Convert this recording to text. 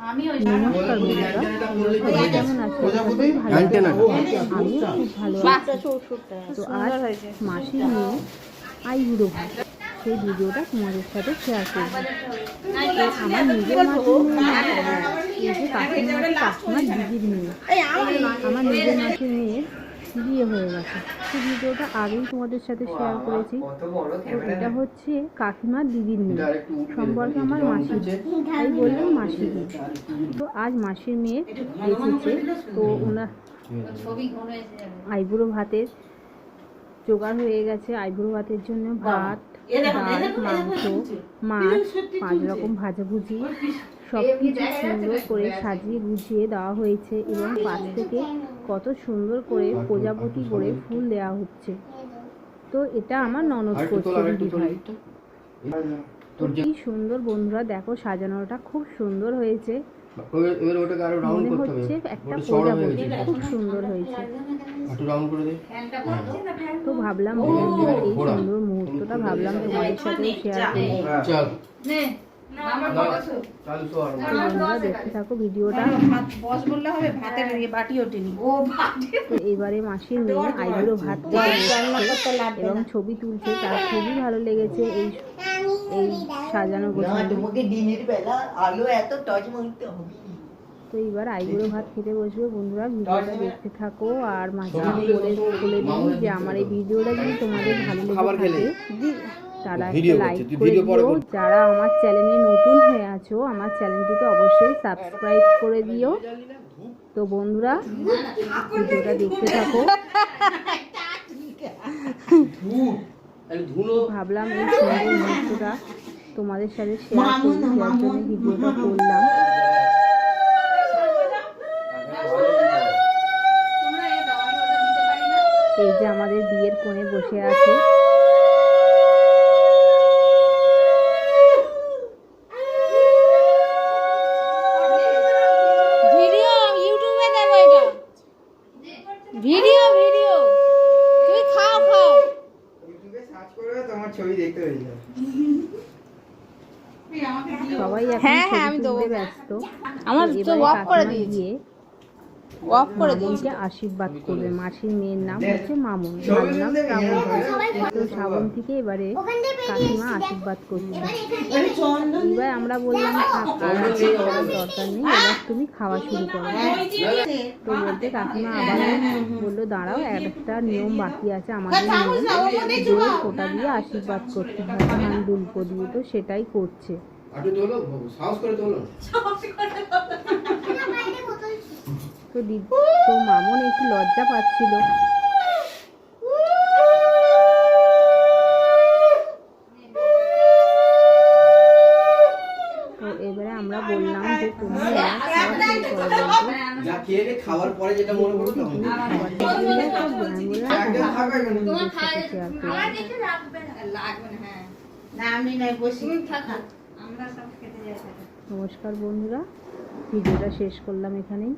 নমস্কার বন্ধুরা সবাই কেমন আছো? খুবই ভালো। আমিও খুব ভালো তো আজ মাসির মেয়ে আইবুড়ো ভাত। সেই ভিডিওটা তোমাদের সাথে শেয়ার করব। তো আমার নিজের মাসির মেয়ে এই যে কাকিমার কাকিমার দিদির মেয়ে। আমার নিজের মাসির মেয়ের বিয়ে হয়ে গেছে। সেই ভিডিওটা আগেই তোমাদের সাথে শেয়ার করেছি। তো এটা হচ্ছে কাকিমার দিদির মেয়ে। সম্পর্কে আমার মাসি। তাই বললাম মাসি। তো আজ মাসির মেয়ে এসেছে তো ওনার আইবুড়ো ভাতের জোগাড় হয়ে গেছে। আইবুড়ো ভাতের জন্য ভাত, ডাল, মাংস, মাছ, পাঁচ রকম ভাজাভুজি সব কিছু সুন্দর করে সাজিয়ে গুছিয়ে দেওয়া হয়েছে এবং পাশ থেকে কত সুন্দর করে প্রজাপতি করে ফুল দেওয়া হচ্ছে। তো এটা আমার ননদ করছে আরেকটু দিদি ভাই দিকটা। তোর যে কি সুন্দর বন্ধুরা দেখো সাজানোটা খুব সুন্দর হয়েছে। এবার এবার ওটাকে আরও রাউন্ড মনে হচ্ছে একটা প্রজাপতি খুব সুন্দর হয়েছে। একটু রাউন্ড করে দে। ফ্যানটা করছে না ফ্যান তো ভাবলাম বন্ধুরা এই সুন্দর মুহূর্তটা ভাবলাম তোমাদের সাথে শেয়ার করব দেখতে থাকো ভিডিওটা। ভাতের ইয়ে বাটি ওঠেনি। ও বাড়ি তো এবারে মাসির মেয়ে আইবুড়ো ভাত এবং ছবি তুলছে তার খুবই ভালো লেগেছে এই এই সাজানো তো এবার আইবুড়ো ভাত খেতে বসবে। বন্ধুরা ভিডিওটা দেখতে থাকো আর মাঝে বলে বলে দিই যে আমার এই ভিডিওটা যদি তোমাদের ভালো লেগে থাকে তারা লাইক করে দিও। যারা আমার চ্যানেলে নতুন হয়ে আছো আমার চ্যানেলটিকে অবশ্যই সাবস্ক্রাইব করে দিও। তো বন্ধুরা ভিডিওটা দেখতে থাকো। ভাবলাম এই সুন্দর মুহূর্তটা তোমাদের সাথে শেয়ার করি যার জন্য ভিডিওটা করলাম। এই যে আমাদের বিয়ের কোণে বসে আছে ভিডিও ইউটিউবে দেবো এটা ভিডিও ভিডিও। তুমি খাও খাও। ইউটিউবে সার্চ করবে তোমার ছবি দেখতে পেয়ে যাবে। সবাই হ্যাঁ, হ্যাঁ, আমি দেবো। ব্যস্ত। আমার তো অফ করে দিয়েছি। অফ করে দিয়েছি। আশীর্বাদ করবে। মাসির মেয়ের নাম হচ্ছে মামন। মার নাম শ্রাবন্তী তো শ্রাবন্তীকে এবারে কাকিমা আশীর্বাদ করছে। এবার আমরা বললাম থাক দরকার নেই এবার তুমি খাওয়া শুরু করো। তো বলতে কাকিমা আবার বলল দাঁড়াও একটা নিয়ম বাকি আছে আমাদের নিয়ম দইয়ের ফোঁটা দিয়ে আশীর্বাদ করতে হয় ধান দুল্প দিয়ে। তো সেটাই করছে। করে তোলো। তো দিদি তো মামন একটু লজ্জা পাচ্ছিল। তো এবারে আমরা বললাম যে তুমি খাওয়ার পরে যেটা মনে পড়ো হ্যাঁ নমস্কার বন্ধুরা ভিডিওটা শেষ করলাম এখানেই।